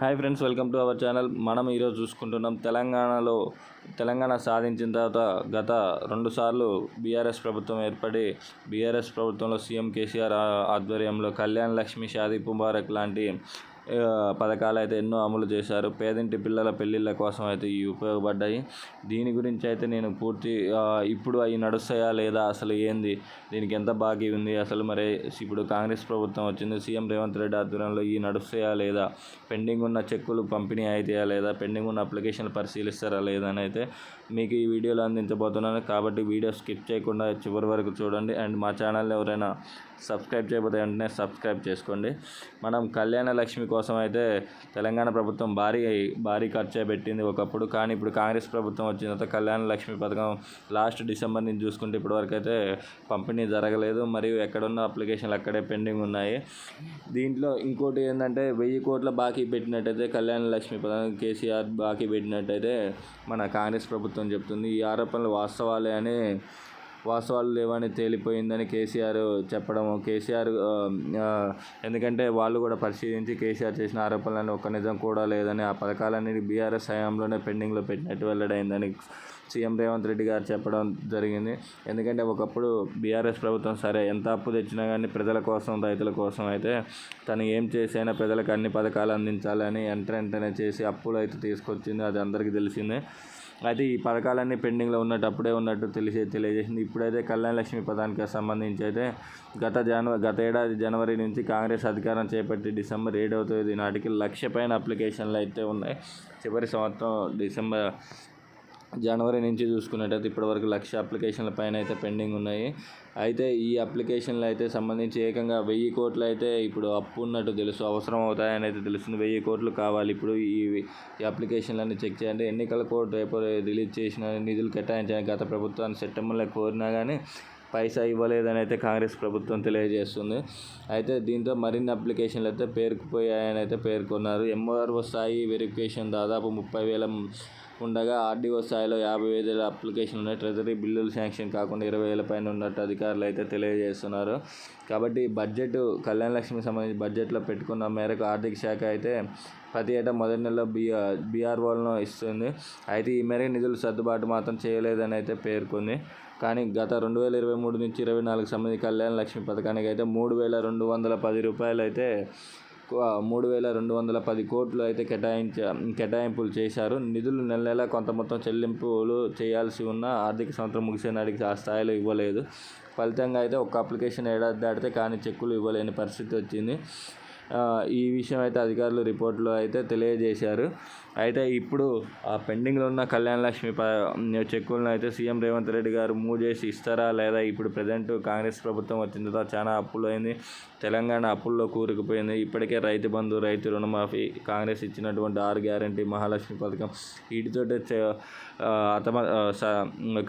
Hi friends welcome to our channel. మనం ఈరోజు చూసుకుంటున్నాం తెలంగాణలో తెలంగాణ సాధించిన తర్వాత గత రెండు సార్లు బీఆర్ఎస్ ప్రభుత్వం ఏర్పడి బీఆర్ఎస్ ప్రభుత్వంలో సీఎం కేసీఆర్ ఆధ్వర్యంలో కళ్యాణ్ లక్ష్మి షాదీ ముబారక్ లాంటి పథకాలు అయితే ఎన్నో అమలు చేశారు. పేదింటి పిల్లల పెళ్ళిళ్ళ కోసం అయితే ఇవి ఉపయోగపడ్డాయి. దీని గురించి అయితే నేను పూర్తి ఇప్పుడు అవి నడుస్తాయా లేదా అసలు ఏంది దీనికి ఎంత బాకీ ఉంది అసలు మరి ఇప్పుడు కాంగ్రెస్ ప్రభుత్వం వచ్చింది సీఎం రేవంత్ రెడ్డి ఆధ్వర్యంలో ఈ నడుస్తాయా లేదా పెండింగ్ ఉన్న చెక్కులు పంపిణీ అవుతాయా లేదా పెండింగ్ ఉన్న అప్లికేషన్లు పరిశీలిస్తారా లేదా అని అయితే మీకు ఈ వీడియోలో అందించబోతున్నాను. కాబట్టి వీడియో స్కిప్ చేయకుండా చివరి వరకు చూడండి. అండ్ మా ఛానల్ ఎవరైనా సబ్స్క్రైబ్ చేయబోతే వెంటనే సబ్స్క్రైబ్ చేసుకోండి. మనం కళ్యాణ లక్ష్మి కోసం అయితే తెలంగాణ ప్రభుత్వం భారీ భారీ ఖర్చు పెట్టింది ఒకప్పుడు. కానీ ఇప్పుడు కాంగ్రెస్ ప్రభుత్వం వచ్చిన తర్వాత కళ్యాణ లక్ష్మి పథకం లాస్ట్ డిసెంబర్ నుంచి చూసుకుంటే ఇప్పటివరకు అయితే పంపిణీ జరగలేదు. మరియు ఎక్కడున్న అప్లికేషన్లు అక్కడే పెండింగ్ ఉన్నాయి. దీంట్లో ఇంకోటి ఏంటంటే వెయ్యి కోట్ల బాకీ పెట్టినట్టయితే కళ్యాణ లక్ష్మి పథకం కేసీఆర్ బాకీ పెట్టినట్టయితే మన కాంగ్రెస్ ప్రభుత్వం చెప్తుంది. ఈ ఆరోపణలు వాస్తవాలే అని వాస్తవాలు లేవని తేలిపోయిందని కేసీఆర్ చెప్పడం కేసీఆర్ ఎందుకంటే వాళ్ళు కూడా పరిశీలించి కేసీఆర్ చేసిన ఆరోపణలను ఒక్క నిజం కూడా లేదని ఆ పథకాలన్నీ బీఆర్ఎస్ హయాంలోనే పెండింగ్లో పెట్టినట్టు వెల్లడైందని సీఎం రేవంత్ రెడ్డి గారు చెప్పడం జరిగింది. ఎందుకంటే ఒకప్పుడు బీఆర్ఎస్ ప్రభుత్వం సరే ఎంత అప్పు తెచ్చినా కానీ ప్రజల కోసం రైతుల కోసం అయితే తను ఏం చేసైనా ప్రజలకు అన్ని పథకాలు అందించాలని ఎంటర్ ఎంటనే చేసి అప్పులు అయితే తీసుకొచ్చింది. అది అందరికీ తెలిసిందే. అయితే ఈ పథకాలన్నీ పెండింగ్లో ఉన్నట్టు అప్పుడే ఉన్నట్టు తెలిసి తెలియజేసింది. ఇప్పుడైతే కళ్యాణ లక్ష్మి పథకానికి సంబంధించి అయితే గత జనవరి గత ఏడాది జనవరి నుంచి కాంగ్రెస్ అధికారం చేపట్టి డిసెంబర్ ఏడవ తేదీ నాటికి లక్ష పైన అప్లికేషన్లు అయితే ఉన్నాయి. చివరి సంవత్సరం డిసెంబర్ జనవరి నుంచి చూసుకున్నట్టయితే ఇప్పటివరకు లక్ష అప్లికేషన్ల పైన అయితే పెండింగ్ ఉన్నాయి. అయితే ఈ అప్లికేషన్లు అయితే సంబంధించి ఏకంగా వెయ్యి కోట్లు అయితే ఇప్పుడు అప్పు ఉన్నట్టు తెలుసు అవసరం అవుతాయని అయితే తెలుస్తుంది. వెయ్యి కోట్లు కావాలి. ఇప్పుడు ఈ ఈ అప్లికేషన్లన్నీ చెక్ చేయండి. ఎన్నికల కోడ్ రేపు రిలీజ్ చేసిన నిధులు కేటాయించాలని గత ప్రభుత్వాన్ని సెప్టెంబర్లో కోరినా కానీ పైసా ఇవ్వలేదని అయితే కాంగ్రెస్ ప్రభుత్వం తెలియజేస్తుంది. అయితే దీంతో మరిన్ని అప్లికేషన్లు అయితే పేరుకుపోయాయని అయితే పేర్కొన్నారు. ఎంఆర్ఓ స్థాయి వెరిఫికేషన్ దాదాపు ముప్పై వేల ఉండగా ఆర్డీఓ స్థాయిలో యాభై వేల అప్లికేషన్లు ఉన్నాయి. ట్రెజరీ బిల్లులు శాంక్షన్ కాకుండా ఇరవై వేల పైన ఉన్నట్టు అధికారులు అయితే తెలియజేస్తున్నారు. కాబట్టి బడ్జెట్ కళ్యాణ లక్ష్మి సంబంధించి బడ్జెట్లో పెట్టుకున్న మేరకు ఆర్థిక శాఖ అయితే ప్రతి ఏటా మొదటి నెలలో బీఆర్ బీఆర్ఓలను ఇస్తుంది. అయితే ఈ మేరకు నిధులు సర్దుబాటు మాత్రం చేయలేదని అయితే పేర్కొంది. కానీ గత రెండు వేల ఇరవై మూడు నుంచి ఇరవై నాలుగు సంబంధించి కళ్యాణ లక్ష్మి పథకానికి అయితే మూడు వేల రెండు వందల పది రూపాయలు అయితే మూడు వేల రెండు వందల పది కోట్లు అయితే కేటాయించ కేటాయింపులు చేశారు. నిధులు నెల నెల కొంత మొత్తం చెల్లింపులు చేయాల్సి ఉన్న ఆర్థిక సంవత్సరం ముగిసే నాటికి ఆ స్థాయిలో ఇవ్వలేదు. ఫలితంగా అయితే ఒక అప్లికేషన్ ఏడాది దాటితే కానీ చెక్కులు ఇవ్వలేని పరిస్థితి వచ్చింది. ఈ విషయం అయితే అధికారులు రిపోర్ట్లో అయితే తెలియజేశారు. అయితే ఇప్పుడు ఆ పెండింగ్లో ఉన్న కళ్యాణ లక్ష్మి ప చెక్కులను అయితే సీఎం రేవంత్ రెడ్డి గారు మూవ్ చేసి ఇస్తారా లేదా ఇప్పుడు ప్రజెంట్ కాంగ్రెస్ ప్రభుత్వం వచ్చిన తర్వాత చాలా అప్పులు అయింది తెలంగాణ అప్పుల్లో కూరుకుపోయింది ఇప్పటికే రైతు బంధు రైతు రుణమాఫీ కాంగ్రెస్ ఇచ్చినటువంటి ఆరు గ్యారంటీ మహాలక్ష్మి పథకం వీటితోటే అతమ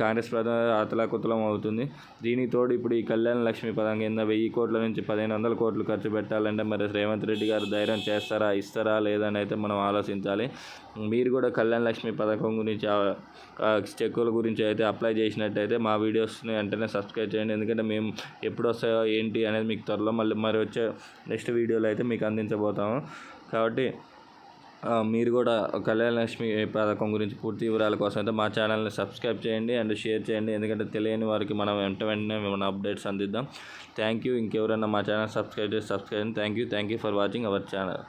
కాంగ్రెస్ ప్రభుత్వం అతలాకుతలం అవుతుంది. దీనితోడు ఇప్పుడు ఈ కళ్యాణ లక్ష్మి పథకం కింద వెయ్యి కోట్ల నుంచి పదిహేను వందల కోట్లు ఖర్చు పెట్టాలంటే మరి రేవంత్ రెడ్డి గారు ధైర్యం చేస్తారా ఇస్తారా లేదని అయితే మనం ఆలోచించాలి. మీరు కూడా కళ్యాణ లక్ష్మి పథకం గురించి చెక్కుల గురించి అయితే అప్లై చేసినట్టయితే మా వీడియోస్ని వెంటనే సబ్స్క్రైబ్ చేయండి. ఎందుకంటే మేము ఎప్పుడు వస్తాయో ఏంటి అనేది మీకు త్వరలో మళ్ళీ మరి వచ్చే నెక్స్ట్ వీడియోలో అయితే మీకు అందించబోతాము. కాబట్టి మీరు కూడా కళ్యాణ లక్ష్మి పథకం గురించి పూర్తి వివరాల కోసం అయితే మా ఛానల్ని సబ్స్క్రైబ్ చేయండి అండ్ షేర్ చేయండి. ఎందుకంటే తెలియని వారికి మనం వెంట వెంటనే మన అప్డేట్స్ అందిద్దాం. థ్యాంక్ యూ ఇంకెవరైనా మా ఛానల్ సబ్స్క్రైబ్ చేసి subscribe thank you thank you for watching our channel